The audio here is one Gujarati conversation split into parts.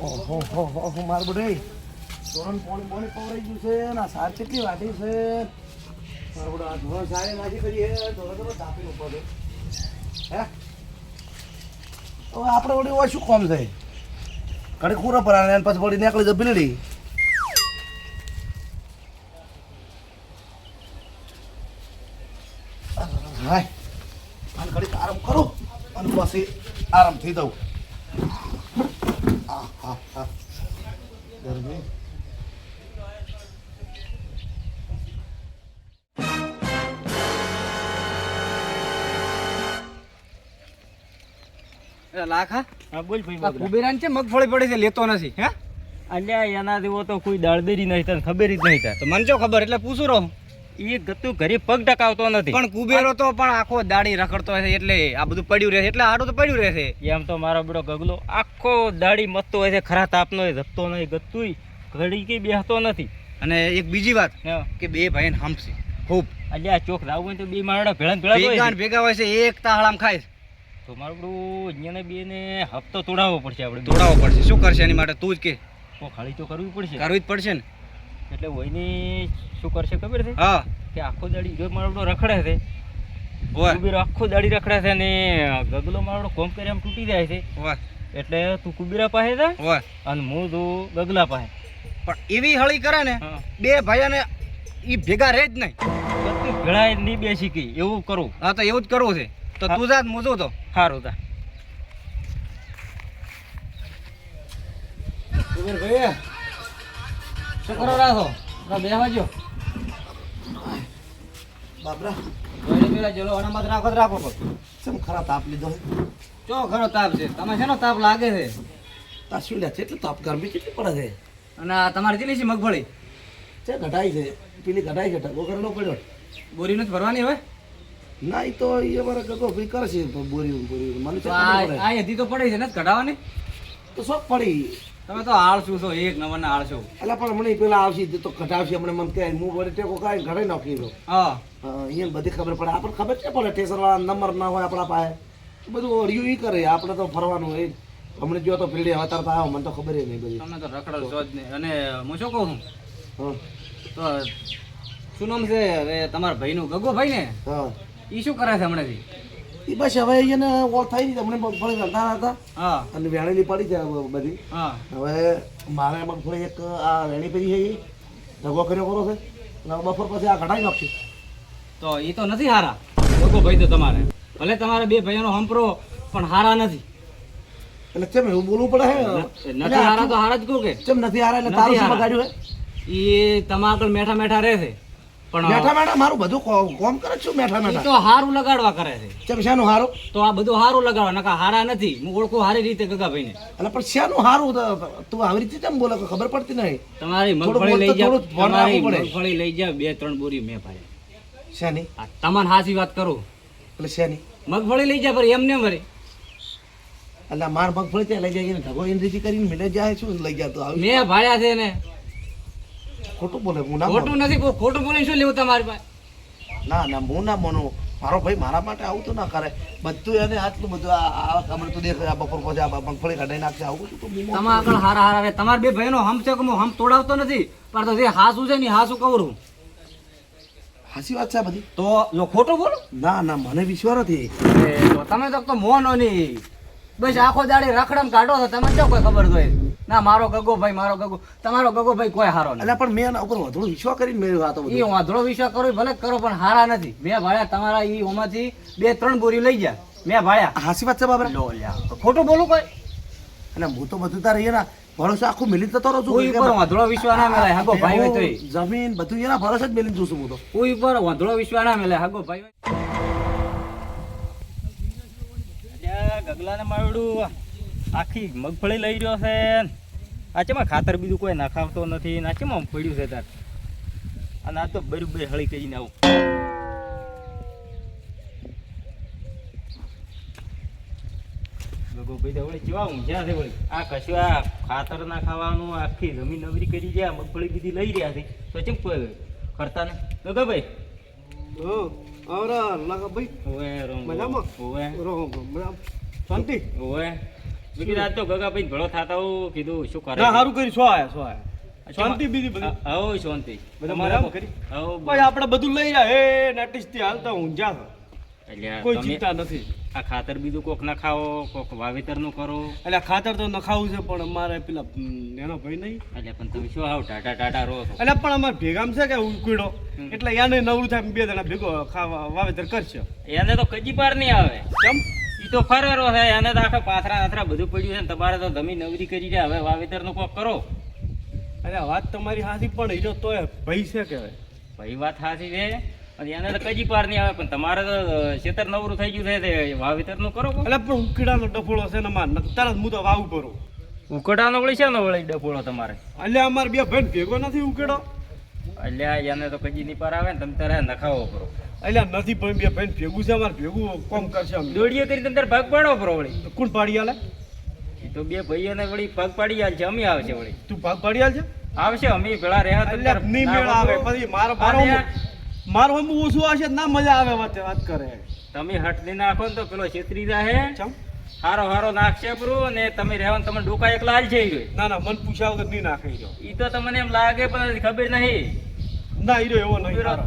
ઓહો હો હો હો માર બુઢઈ તોરણ પોણી પોણી પવરાઈ ગયું છે ના સાર કેટલી વાટી છે? માર બુઢો ધોરણ સારે નાખી કરી હે તો તાપી ઉપર હે? હવે આપણે વળી હોય શું કોમ છે. કડી ખૂરો પર આવે પછી વળી નીકળી જાય બિલડી. હાય. અને ઘડીક આરામ કરું અને પછી આરામ થઈ દઉં લાખા હા? બોલ ભાઈ કુબેરાન છે મગફળી પડી છે લેતો નથી હે? અલ્યા એના જેવો તો કોઈ દાળદેરી નહીં તને ખબર જ નહીં તો મને જો ખબર એટલે પૂછું રહું. એ ગતું ઘરે પગ ટકાવતો નથી. પણ કુબેરો તો પણ આખો દાડી રખડતો હશે એટલે આ બધું પડ્યું રહે છે એટલે આડું તો પડ્યું રહેશે. એમ તો મારો બેડો ગગલો આખો દાડી મતતો હોય છે ખરા તાપનો ધપતો નહીં ગતું ઘડી કે બેહતો નથી. અને એક બીજી વાત. કે બે ભાઈ હંપશે ખૂબ. અલ્યા ચોક લાવવું તો બે મારડા ભેળા ભેળા ભેગા. ને હોય છે એક તાળામ ખાય છે. તો મારું અહીંયા બે ને હપ્તો તોડાવવો પડશે આપણે દોડાવવો પડશે. શું કરશે? એની માટે તું જ કે. તો ખાલી તો કરવી પડશે. કરવી જ પડશે ને. એટલે વહીની શું કરશે ખબર છે? હા. કે આખો દાડી જો મારો બેડો રખડે છે હોય. આખો દાડી રખડે છે ને ગગલો મારો કોમ કરી આમ તૂટી જાય છે. એટલે તું કુબેરા પાસે જા અને હું તું ગગલા પાસે. પણ એવી હળી કરે ને. બે ભાઈઓને ઈ ભેગા રહે જ નહીં. બધું નહીં બેસી ગઈ એવું કરું. હા તો એવું જ કરવું છે. તો તું જા મોજો તો સારું તા. ભાઈ શું કરો રાખો બેહવા જો બાબરા પેલા જલો અનામત રાખો તો રાખો ચમ ખરા તાપ લીધો ચો ખરો તાપ છે? તમે શેનો તાપ લાગે છે? તાર શું લે છે એટલે તાપ ગરમી કેટલી પડે છે? અને આ તમારી કેટલી છે મગફળી? છે ઘટાઈ છે પેલી ઘટાઈ છે ટકો કરવાનો પડ્યો. બોરી નથી ભરવાની હવે ના એ તો એ અમારે ગગો ભાઈ કરશે બોરી બોરી મને તો આ યદી તો પડી છે ને કઢાવાની તો શોખ પડી. તમે તો આળસુ છો એક નંબરના આળસુ. એટલે પણ મને પેલા આવશે તો ઘટાવશે હમણાં મને કે હું વળી ટેકો કાંઈ ઘરે નાખી દો હા. અહીંયા બધી ખબર પડે. આપણને ખબર છે પડે ટેસર વાળા નંબર ના હોય આપણા પાસે. બધું ઓરિયું ઈ કરે આપણે તો ફરવાનું હોય. હમણાં જો તો પીડી અવતાર તો આવો મને તો ખબર નહીં બધી. તમને તો રખડો છો જ નહીં અને હું શું કહું છું? હા. તો શું નામ છે? તમારા ભાઈનું ગગો ભાઈ ને હા. એ શું કરે છે હમણાંથી? એ બસ હવે એને ઓળ થઈ ગઈ હમણાં મગફળી રંધા હતા. હા. અને વેણેલી પડી છે બધી. હા. હવે મારે મગફળી એક આ વેણી પડી છે એ ધગો કર્યો કરો છે. અને બપોર પછી આ ઘટાડી નાખશે. તો એ તો નથી હારા. ગગો ભાઈ તો તમારે. ભલે તમારે બે ભાઈઓનો હંપરો પણ હારા નથી. એટલે કેમ એવું બોલવું પડે હે? નથી હારા તો હારા જ કહું કે કેમ નથી હારા? એટલે તારું શું બગાડ્યું હે? એ તમારા આગળ મેઠા મેઠા રહે છે. પણ મેઠા મેઠા મારું બધું કોમ કરે છે મેઠા મેઠા તો હારું લગાડવા કરે છે. ચેમ શાનું હારું? તો આ બધું હારું લગાડવા નકા હારા નથી. હું ઓળખું હારી રીતે ગગાભાઈને. એટલે પણ શાનું હારું તું આવી રીતે કેમ બોલે ખબર પડતી નહીં. તમારી મગફળી લઈ જાવ તમારી મગફળી લઈ જાવ બે ત્રણ બોરી મેં ભાઈ. શાની? તમને હાસી વાત કરું. એટલે શાની? મગફળી લઈ જા પર એમ ને મરે એટલે માર મગફળી ત્યાં લઈ જાય ઢગો રીતે કરીને મિલે જાય શું લઈ જતો મેં ભાડ્યા છે ને ખોટું બોલે હું ના ખોટું નથી ખોટું બોલે શું લેવું તમારી પાસે? ના ના હું ના માનું. મારો ભાઈ મારા માટે આવું તો ના કરે. બધું એને આટલું બધું આ તમને તો દેખ આ બપોર પછી આ મગફળી કાઢી નાખશે આવું માનું. તમારા આગળ હારા હારા તમારા બે ભાઈનો હમ છે કે હું હમ તોડાવતો નથી પણ તો જે હાસું છે ને હાસું કવરું. હાસી વાત છે બધી? તો લો ખોટું બોલો. ના ના મને વિશ્વાસ નથી. તમે તો તો મોનો નહીં. બસ આખો દાડી રખડમ કાઢો તો તમને જો કોઈ ખબર હોય ના મારો ગગો ભાઈ મારો ગગો તમારો ગગો ભાઈ કોઈ હારો નહીં એટલે પણ મેં એના ઉપર વધુ વિશ્વાસ કરીને મેળવ્યો આ તો ઈ બધું વાંધળો વિશ્વાસ કરો ભલે કરો પણ હારા નથી. મેં ભાડ્યા તમારા ઈ ઓમાંથી બે ત્રણ બોરી લઈ જા મેં ભાડ્યા. હાસી વાત છે બાબરા? લો લ્યા. તો ખોટું બોલું કોઈ? અને હું તો બધું તારે એના ભરોસો આખું મિલી જતો રહું છું કોઈ ઉપર વાંધળો વિશ્વાસ ના મેલાય. હાગો ભાઈ હોય તો જમીન બધું એના ભરોસે જ મેલી જોઉં છું હું તો. કોઈ ઉપર વાંધળો વિશ્વાસ ના મેલાય. હાગો ભાઈ હોય. અલ્યા ગગલાને મારડું. આખી મગફળી લઈ રહ્યો છે. આ ચેમાં ખાતર બીજું કોઈ નાખાવતો નથી ને આ ચેમાં પડ્યું છે તાર. અને આ તો બરી બરી હળી કરીને આવું. ગગો ભાઈ વળી કેવા ઊંઝ્યા છે વળી. આ કશું આ ખાતર ના ખાવાનું આખી જમીન નવરી કરી ગયા મગફળી બીજી લઈ રહ્યા છે. તો ચેમ કરતા ને ગગો ઓ આવરા લાગા ભાઈ. રોમ મજામાં? શાંતિ? ઓવે આજ તો ગગાભાઈ ભેળો થતા હું કીધું શું કરે ના સારું કરી શું આયા શું આયા? શાંતિ બીજી બધી. હવ શાંતિ. બધા મારા કરી? હવ ભાઈ આપણે બધું લઈ રહ્યા. હે નાટિસથી હાલતા ઊંઝા. એટલે કોઈ ચિંતા નથી. આ ખાતર બીજું કોક ના ખાઓ કોક વાવેતરનું કરો. એટલે ખાતર તો નખાવું છે પણ અમારે પેલા એનો ભાઈ નહીં. એટલે પણ તમે શું આવ ટાટા ટાટા રો એટલે પણ અમારે ભેગામ છે કે ઉકીડો. એટલે યાને નવરું થાય બે જણા ભેગો ખાવા વાવેતર કરશે. એને તો કજી પાર નહીં આવે. કેમ? ઈ તો ફરેરો છે એને તો આખા પાથરા નાથરા બધું પડ્યું છે ને તમારે તો જમીન નવરી કરી રહ્યા હવે વાવેતરનું કોક કરો. અરે વાત તમારી સાચી પણ એ તો ભાઈ છે કહેવાય. ભાઈ વાત સાચી છે અને એને તો કજી પાર નહીં આવે પણ તમારે તો ખેતર નવરું થઈ ગયું છે તે વાવેતરનું કરો એટલે પણ ઉકળાનો ડફોળો છે ને માર તરત હું તો વાવું કરું. ઉકડાનો વળી છે ને વળી ડફોળો તમારે? એટલે અમારે બે ભાઈ ભેગો નથી ઉકેડો. એટલે એને તો કજી નહીં પાર આવે ને તમે તારે નખાવો કરો. એટલે નથી પણ બે ભાઈ ભેગું છે અમારે ભેગું કોમ કરશે અમે દોડીએ કરી તમે ભાગ પાડો પર વળી. કોણ પાડી આલે? એ તો બે ભાઈઓને વળી ભાગ પાડી આલ છે અમે આવશે વળી. તું ભાગ પાડી આલ છે? આવશે અમે પેલા રહ્યા એટલે નહીં મેળ આવે પછી મારો મારો મારો હમ ઓછું આવશે ના મજા આવે વાત વાત કરે. તમે હટ દઈ નાખો ને તો પેલો છેતરી રહે. ચમ. હારો હારો નાખશે બરું અને તમે રહેવાનું તમે ડોકા એકલા હાલ છે ના ના મન પૂછ્યા વગર નહીં નાખે દો. ઈ તો તમને એમ લાગે પણ ખબર નહીં. ના હીરો એવો નહીં કુબેરો હારો.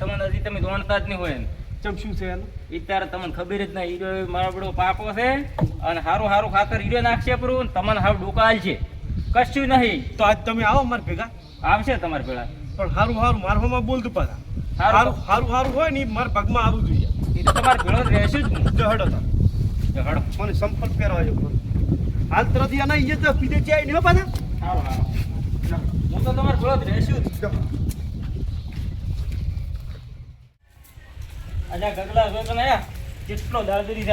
તમને હજી તમે જાણતા જ નહીં હોય ને ચમ શું છે એનું ઈ તારે તમને ખબર જ નહીં હીરો મારો બધો પાકો છે અને હારું હારું ખાતર હીરો નાખશે અને તમને હાવ ડોકા હાલ છે કશું નહીં. તો આજ તમે આવો મારા ભેગા. આવશે તમારે ભેગા. પણ હારું હારું મારવામાં બોલતું પાછા. હારું. હારું હારું હારું હોય ને મારા પગમાં હારું જોઈએ. એ તો તમારે ભેળો રહેશે જ હું જો હડો તો તો મને સંપર્ક કરવા જો હાલ તરત એના ઈ તો પીધે નહીં હો પાછા. હારું હારું. હું તો તમારે ભેળો રહેશું જ. અચ્છા ગગલા જો તમે કેટલો દાદરી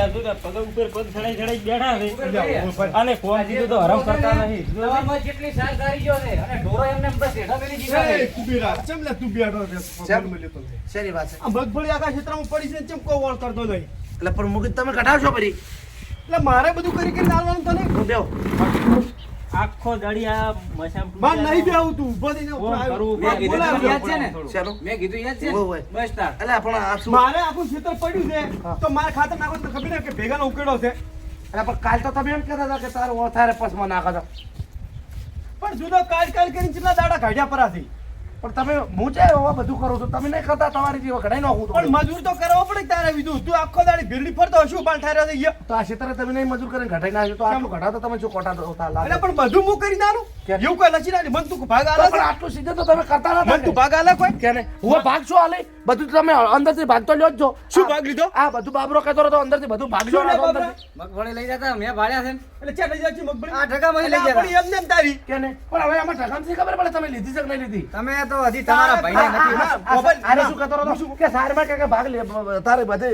પગ ઉપર પગ ચડાઈ ચડાઈ બેઠા છે. અને ફોન કીધું તો હરામ કરતા નહીં. તમારામાં જેટલી સાર ગારી ગયો છે અને ઢોરો એમને બસ હેઠા કરી દીધા છે. તું ચમ લે તું બેઠો છે? ફોન મળ્યો તો. શેની વાત છે? આ મગફળી આખા ક્ષેત્રમાં પડી છે ચમ કો વળ કરતો નહીં. એટલે પણ મુકીત તમે કઢાવશો ફરી એટલે મારે બધું કરી કરી આવવાનું તો નહીં હું બેહો. આખો દાડી આ મસામ માર નહીં બેહું તું ઊભો થઈને મેં કીધું. યાદ છે ને? ચાલો. મેં કીધું યાદ છે. બસ તાર એટલે પણ આ શું? મારે આખું ક્ષેત્ર પડ્યું છે. તો મારે ખાતર નાખો તો ખબર ને કે ભેગાનો ઉકેડો છે. એટલે પણ કાલ તો તમે એમ કહેતા હતા કે તારો ઓથારે પસમાં નાખો છો પણ જુદો કાલ કાલ કરીને કેટલા દાડા કાઢ્યા પરાથી પણ તમે હું છે હવે બધું કરો છો તમે નહીં કરતા તમારી જેવા ઘડાઈ નાખું પણ મજૂર તો કરવો પડે તારે બીજું તું આખો દાડી ભીરડી ફરતો શું બાલ ઠાર્યા થઈ ઈયો? તો આ ક્ષેત્રે તમે નહીં મજૂર કરીને ઘટાઈ નાખ્યો તો આટલું ઘટાડો તમે શું કોટા હોતા એટલે લાગે. પણ બધું હું કરી નાનું? એવું કોઈ લચી નાની? મન તું ભાગ આલે પણ આટલું સીધું તો તમે કરતા નતા મન તું ભાગ આલે કોઈ? કે ને હું ભાગ શું આલે? બધું તમે અંદરથી ભાગ તો લ્યો જ છો શું ભાગ લીધો? આ બધું બાબરો કહેતો હતો અંદરથી બધું ભાગજો શું લે રાખો બાબરા? અંદરથી. મગફળી લઈ જતા મેં ભાળ્યા છે એટલે ચા લઈ જાચી મગફળી? આ ઢગામાંથી લઈ ગયા એમને એમ તારી. કે ને પણ હવે આમાં ઠગામથી ખબર પડે તમે લીધી છે કે નહીં લીધી? તમે તો હજી તમારા ભાઈને નથી. આ- શું કહેતો હતો કે સારમાં કે કે ભાગ લે તારે બધે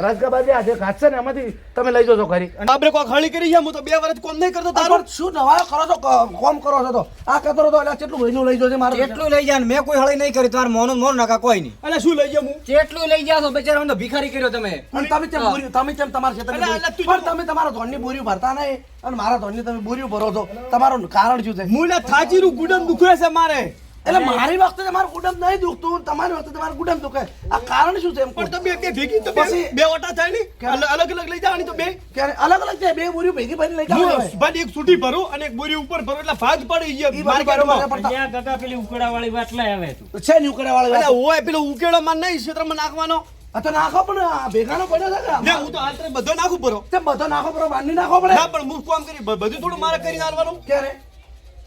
રાજગાબાદ આ જે છે ને એમાંથી તમે લઈ જજો ખરી આપણે કોઈ હળી કરી છે? હું તો બે વર્ષ કોમ નહીં કરતો તારો. તારો શું નવા કરો છો? કોમ કરો છો તો? આ કહેતો હતો એટલે કેટલું મહિનું લઈ જજો મારે કેટલું લઈ જાય મેં કોઈ હળી નહીં કરી. તમારે મોનું મોન નાખા કોઈ નહીં. એટલે શું લઈ જાઉં હું? કેટલું લઈ જાશો બેચારા મને ભિખારી કર્યો તમે. પણ તમે કેમ બોર્યું તમે કેમ તમારા તું પણ તમે તમારા ધોનની બોરીઓ ભરતા નહીં. અને મારા ધોનની તમે બોર્યું ભરો છો. તમારું કારણ શું છે? મુલે થાચીનું ગુડમ દુખે છે મારે. એટલે મારી વખતે તમારું કુટુંબ નહીં દુખતું તમારી વખતે તમારું કુટુંબ દુખે. આ કારણ શું છે એમ પણ તમે બે બે ભેગી તો પછી- બે ઓટા થાય ને અલગ અલગ લઈ જવાની તો બે? ક્યારે? અલગ અલગ છે બે બોરી ભેગી ભરી લઈ હું ભાઈ એક છૂટી ભરું અને એક બોરી ઉપર ભરો એટલે ભાગ પડે બધું માર્કેટમાં. બરોબર છે, પેલી ઉકેડા વાળી વાત લઈ આવે તું. છે ને ઉકેડા વાળી એટલે હોય પેલો ઉકેડો માં નહીં ક્ષેત્રમાં નાખવાનો. તો નાખો પણ આ ભેગાનો પડ્યો છે ને હું તો હાલ બધો નાખું પરો તે બધો નાખો પણ બાંધી નાખો પડે. ના પણ હું કામ કરી બધું થોડું મારે કરી નાખવાનું ક્યારે?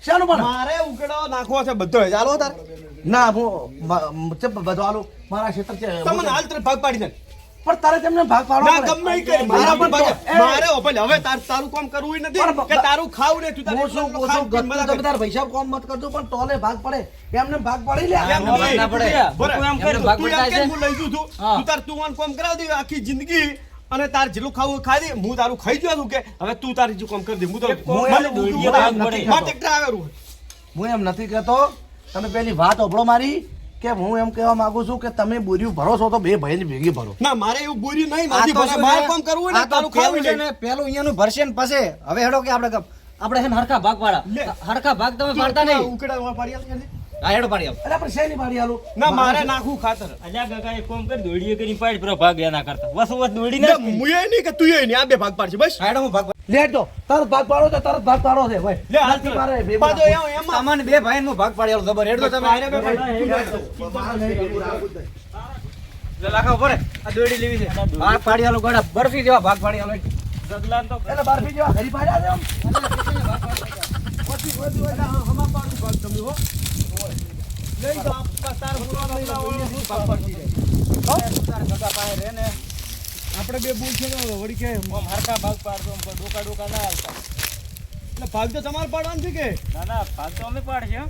શાનું પણ મારે ઉકેડો નાખવો છે બધો ચાલો તાર. ના હું બધો આલો. મારા ક્ષેત્ર છે તમને હાલ તરફ ભાગ પાડી દે. પણ તારે તેમને ભાગ પાડો ના પડે. ગમે ઈ મારા મારા પણ ભાગ મારે ઓપન હવે તાર તારું કામ કરવું નથી કે તારું ખાવું ને તું તારું હું શું એકલો કહું છું, ગતું મને તમે પૈસા કોમ મત કરજો પણ તોલે ભાગ પડે. એમને ભાગ પડી લે. એમ ના પડે. તું એમ કર, તું ભાગ એમ કે હું લઈ જઉં છું. તું તાર તું આને કામ કરાવી દે આખી જિંદગી. અને તાર જેટલું ખાવું ખાઈ દે. હું તારું ખાઈ ગયો કે હવે તું તારી જે કામ કરી દે. હું તો હું એમ નથી કહેતો. તમે પેલી વાત ઓભળો મારી કે હું એમ કહેવા માંગુ છું કે તમે બોર્યું ભરો છો તો બે ભાઈ ભેગી ભરો. ના મારે એવું બોર્યું નહીં. મારી. શું મારે કામ કરવું ને તારું ખાવું છે ને, પેલું અહીંયાનું ભરશે ને પછી. હવે હેડો કે આપણે આપણે હરખા ભાગ. પાડા હરખા ભાગ તમે પાડતા નહીં. ઉકેડા પાડી આલ હેડો પાડી આવો. અરે પણ શેની પાડી આલું? ના મારે નાખવું ખાતર. અલ્યા ગગા એક કોમ કરી દોડીએ કરી પાડી પેલો ભાગ એના કરતા. વસ વસ દોડી ના, ના નહીં કે તુંએ નહીં આ બે ભાગ પાડશે બસ. હેડો હું ભાગ લેટ તો તરત ભાગ પાડો તો તરત ભાગ પાડો છે ભાઈ. લે હાલ મારે બે પાડો એમ. તમને બે ભાઈ નું ભાગ પાડી આલો જબર હેડો તમે. મારે બે ભાઈ લે લાખા ઉપર આ દોડી લેવી છે. ભાગ પાડી આલો ગોડા બરફી જેવા ભાગ પાડી આલો. ગગલા તો એટલે બારફી જેવા ઘરી પાડ્યા છે આમ. પછી બધું એટલે હમા પાડું ભાગ તમે હો. લઈ તો તાર પાડતી જાય. આપણે બે બોલ છે ને વળી કે મારકા ભાગ પાડતો આમ કોઈ ડોકા ડોકા ના આવતા એટલે ભાગ તો તમારે પાડવાનું છે કે? ના ના ભાગ તો અમે પાડશે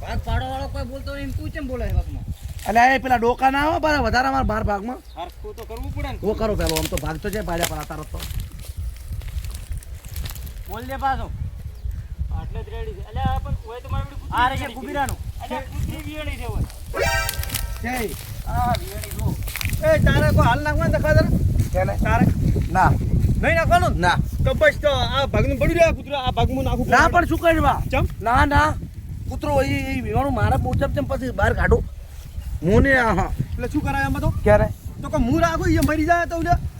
ભાગ પાડવા વાળો કોઈ બોલતો નહીં તું કેમ બોલે છે વાતમાં એટલે એ પેલા ડોકા ના આવે વધારે અમારા બાર ભાગમાં. હરખું તો કરવું પડે ને. હું કરો પેલો આમ તો ભાગ તો છે પાડ્યા પણ તારો તો. બોલ દે પાછો. આટલે જ રેડી છે. અલ્યા પણ હોય તો આ રે છે કુબીરાનું. એ તારે કોઈ હાલ નાખવાનું તો ખાતર? તારે? ના. નહીં નાખવાનું? ના. તો બસ તો આ ભાગનું પડ્યું રહ્યા કૂતરા આ ભાગમાં નાખું ના પણ શું કરવા? ચમ? ના ના. કૂતરો એ એ વિવાણું મારા મુજબ તેમ પછી બહાર કાઢું. હું ને હા. એટલે શું કરાય એમાં તો? ક્યારે તો કે હું રાખું એ મરી જાય તો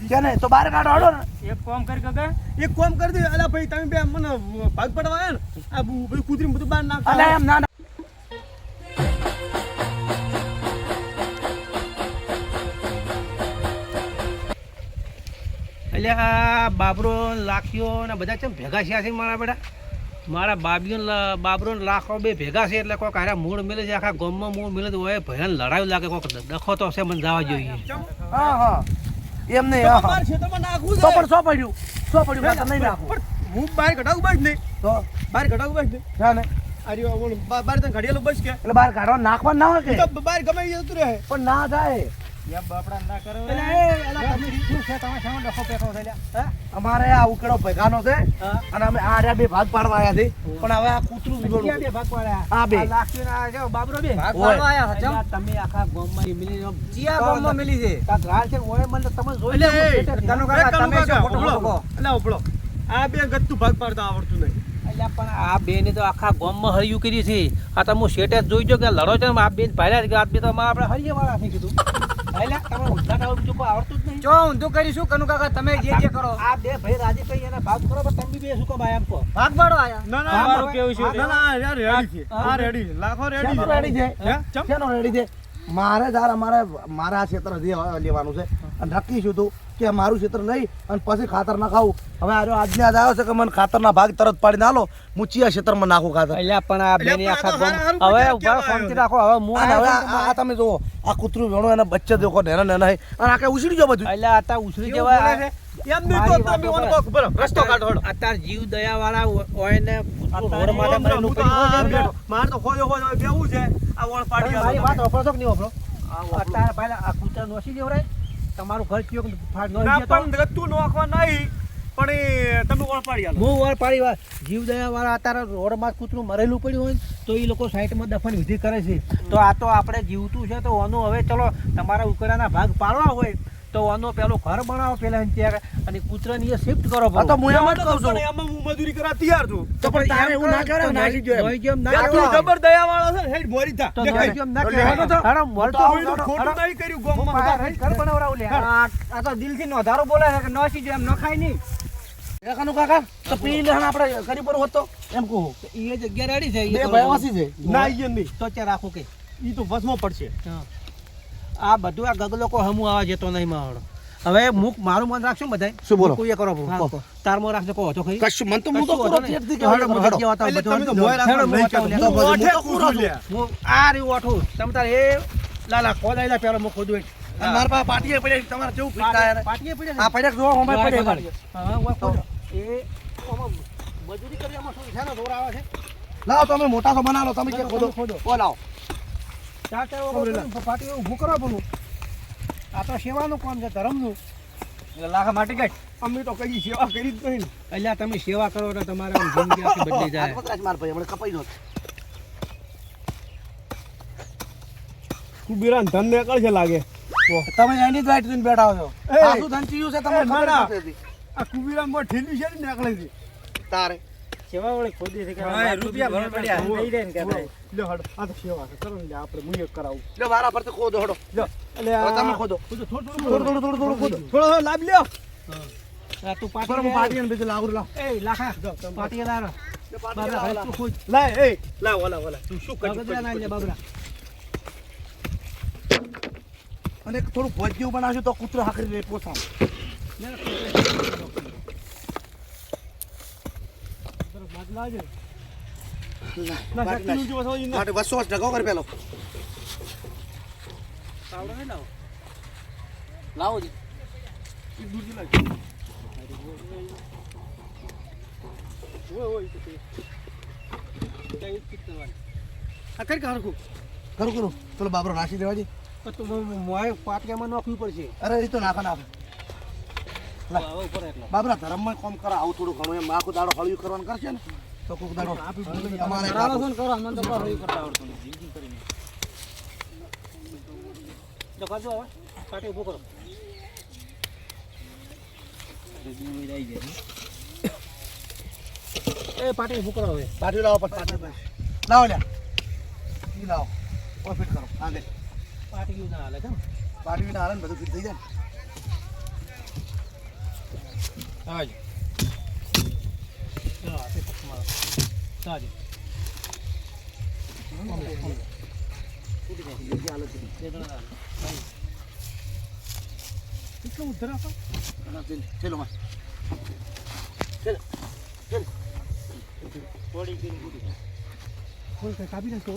ક્યારે તો બહાર કાઢો હાડો ને. એક કોમ કરી ગગા એક કોમ કરી દે. અલા ભાઈ તમે બે મને ભાગ પડવા આવ્યા ને? આ બુ- બધું કૂતરી બધું બહાર અલે એમ ના એટલે આ બાબરો લાખીઓ ને બધા છે ભેગા થયા છે મારા બેટા? મારા બાબીઓ બાબરો ને લાખો બે ભેગા છે એટલે કોઈક આરા મૂળ મિલે છે આખા ગામમાં મૂળ મિલે તો હોય ભયાન લડાયું લાગે કોઈક દખો તો હશે મને જવા જોઈએ. હા હા. એમ નહીં હા હા. નાખવું તો પણ સો પડ્યું સો પડ્યું નહીં નાખું હું બહાર કઢાવું બસ નહીં તો? બહાર કઢાવું બસ નહીં ને અરે બાર તને ઘડિયાળું બસ કે. એટલે બહાર કાઢવા નાખવા ના હોય કે? તો બહાર ગમે જતું રહે. પણ ના થાય યા બાપડા ના કરો એટલે એ અલા તમે શું છે? તમે શામાં ડખો પેખો છે લ્યા? હે? અમારે આ ઉકેડો ભેગાનો છે. અને અમે આ રહ્યા બે ભાગ પાડવા આવ્યા છે. પણ હવે આ કૂતરું બે ભાગ પાડ્યા? આ બે. આ લાખીઓ ને આ બાબરો બે? ભાગ પાડવા આયા તમે આખા ગામમાં મિલી આમ ગામમાં મિલી છે. તાર છે ઓય મને તમે જોઈ લો, તમે? એટલે ઉપડો. આ બે ગત્તું ભાગ પાડતા આવડતું નહીં. પણ આ બેને તો આખા ગામમાં હરિયું કરી છે. આ તમે શેટે જ જોઈ જો કે લડો છે આ બેન ભાઈ છે આ બે તો આપણે હરિયે વાળા થઈ કીધું. ઊંધા જ નહીં. ચો ઊંધું કરીશું કનુ કાકા તમે જે જે કરો. આ બે ભાઈ રાજી થઈ એને ભાગ કરો પણ તમે બે શું કહો ભાઈ એમ કહો? ભાગ પાડો આયા. ના ના મારું કેવું છે? ના ના યાર રેડી છે. આ રેડી છે. લાખો રેડી છે. રેડી છે? ચમ? રેડી છે? મારે તાર અમારે મારા ક્ષેત્ર જે લેવાનું છે. નક્કી છું તું કે મારું ક્ષેત્ર લઈ અને પછી ખાતર ના ખાવું. હવે આરો આજને આજ આવ્યો છે કે મને ખાતર ના ભાગ તરત પાડીને આલો. હું ચિયા ક્ષેત્રમાં નાખું ખાતર. અહીંયા પણ આ બે અલ્યા, આખા તો હવે ઊભા આવ્યો? રાખો હવે હું હવે આ તમે જુઓ આ કૂતરું વેણો એના બચ્ચે દેખો નેના નેના હે. અને આખે ઉછળી ગયો બધું. એટલે આતા ઉછળી જવાય? એમ નહીં તો તમે વાતો કોક બરો, રસ્તો કાઢો અત્યાર જીવ દયા વાળા હોય ને તો. મારે તો ખોજો ખોજો બેવું છે. આ ઓળ પાડી મારી વાત. વાપરો નહીં અત્યારે પહેલા આ કૂતરા નોસી દેવરાય. તમારું ઘર કયો ફાડ ના પણ ગત્તું નોખવા નહીં પણ એ તમે ઓળ પાડી આલો. હું ઓળ પાડી વાર જીવ દયા વાળા અત્યારે રોડમાં કૂતરું મરેલું પડ્યું હોય તો એ લોકો સાઈડમાં દફન વિધિ કરે છે તો આ તો આપણે જીવતું છે તો આનું હવે ચલો તમારા ઉકરાના ભાગ પાડવા હોય તો આનો પેલો ઘર બનાવો પેલા ત્યાં અને કૂતરાની એ શિફ્ટ કરો આ તો હું એમ જ કહું છું એમાં હું મજૂરી કરવા તૈયાર છું તો પણ તારે એવું ના કરે નાખી જો એમ. ના તું જબર દયાવાળો છે હેડ મોરી થા. તો. નોઈ જેમ ના કરે અરે મોર તો. ખોટું. નહીં કર્યું ગોમમાં. ઘર બનાવરાવ લે. આ તો દિલથી નોધારો બોલે છે કે નોસી જો એમ નખાય નહીં એકાનું કાકા તો પી લે આપણે કરી પર હોતો એમ કહું એ જગ્યા રેડી છે એ ભયવાસી છે ના ઈ નહીં. તો ચા રાખો કે ઈ તો વસમો પડશે આ બધું આ ગગલો કો હમુ આવા જતો નહીં માવડો હવે મુક મારું મન રાખશું બધા બધાય. શું બોલો? કોઈ કરો કહો. મો રાખજો કહો તો ખરી કશું? મન તો હું તો પૂરો હું પૂરો. હું આ રી ઓઠો. તમ તાર એ લાલા કોદાયેલા પેલો મુક ખોદું અને મારા પાસે પાટીએ પડે તમારે જેવું ફીટ યાર. પાટીએ પડે આ પડે જોવા હમણાં પડે હા, હા, એ મજૂરી કરી આમાં શું છે ને દોરા આવે છે? લાવો તમે મોટા તો બનાવો તમે કે ખોદો. ખોદો. ઓ લાવો. ચાર ચાર વખત કરીને ઊભું કરો પેલું આ તો સેવાનું કામ છે ધર્મનું. એટલે લાખા માટી ગઈ અમે તો કઈ સેવા કરી જ નહીં. એટલે તમે સેવા કરો તો તમારે જિંદગી આખી બદલી જાય. હાથ પકડાય છે મારા ભાઈ હમણાં કપાઈ દો કુબેરા ધન નીકળ છે લાગે. તમે એની જ વાઈટ થઈને બેઠા છો. એ. આ શું ધન ચીયું છે તમને ખબર ના, ના. નથી આ કુબેરા માં ઠેલી છે ને નીકળે છે. તારે. સેવા વળી ખોદી છે કે રૂપિયા ભરવા પડ્યા. દઈ દે ને કે ભાઈ. લ્યો હાડો આ તો સેવા છે. ચલો ને લે, આપણે એક કરાવું. લ્યો મારા પરથી ખોદો હડો. લ્યો એટલે તમે ખોદો. થોડું થોડું થોડું થોડું થોડું થોડું ખોદો. થોડો લાભ લ્યો. આ તું બરાબર પાટી હું બીજું લાવું લાવ. એ લાખા પાટી લારો બાબરા તું ખુદ લાય એ. લાવ ઓલા ઓલા તું શું કરી બાબરા ના લે બાબરા. અને થોડું ભોજ જેવું બનાવશું તો કૂતરો હાકરી લે પોસા ના શક્તિનું જે વસાવો ઈ ના. માટે બસો ઢગો કરી પેલો. લાવો જી. ઓય, ઓય, ઈ તો તે. ત્યાં ઈ જ ફિટ કરવાની. આ કરી કે? હરખું? કરું કરું પેલો બાબરો નાસી દેવા દે તો મોય પાટિયામાં નાખવી પડશે. અરે એ તો નાખા નાખે. બાબરા ધર્મમાં કોમ કરા આવું થોડું ઘણું એમ આખો દાડો હળિયું કરવાનું કરશે ને. તો કોક દાડો અમારે કરાવો છો કરો. મને તો બહાર કરતા આવડતું નથી. જો કરજો હવે. પાટી ઊભું કરો. એ પાટી ઊભું કરો હવે. પાટી લાવો પાટી લાવો. લ્યા. ઈ લાવો. ઓ ફિટ કરો આગળ પાટી ના હાલે કેમ? પાટી ના હાલે ને બધું ફિટ થઈ જાય ને. હાજ ચલો હાથે પગ મારો સાજી. કેટલું ઉધર આપો ચલો માં ચલો ચલો ફોન કઈ કાપી નાખો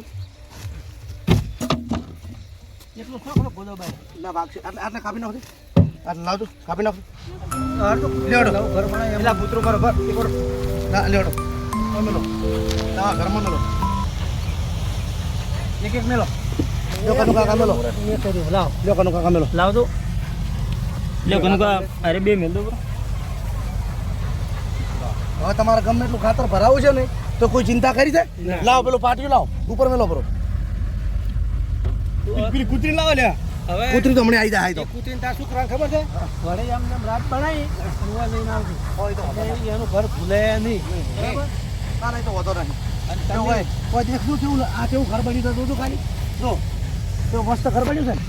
એટલો નો ગોદો ભાઈ ના ભાગ છે આટલે આટલે કાપી નાખો આટલે લાવજો કાપી નાખો લેવડો ઘર બનાય એલા પુત્રો બરોબર લેવડો મેલો ના ઘરમાં મેલો એક એક મેલો. લ્યો કનુ કાકા મેલો. એ કર્યું લાવ લ્યો કનુ કાકા મેલો. લાવ દો. લ્યો કનુકા અરે બે મેલ દો બરો. હવે તમારે ગમે એટલું ખાતર ભરાવું છે ને તો કોઈ ચિંતા કરી છે? લાવ પેલું પાટિયું લાવ. ઉપર મેલો પેલી કૂતરી લાવો લ્યા. હવે કૂતરી તો હમણાં આવી જાય તો. કુતરીને તાર શું કરવાનું ખબર છે? વડે આમ રાત બનાવી લઈને આવજો હોય તો. એનું ઘર ભૂલે નહીં. બરાબર. ના નહીં તો વાંધો નહીં અને તમે હોય. કોઈ દેખતું કેવું આ કેવું ઘર બન્યું હતું તું ખાલી. જો તો મસ્ત ઘર બન્યું છે ને?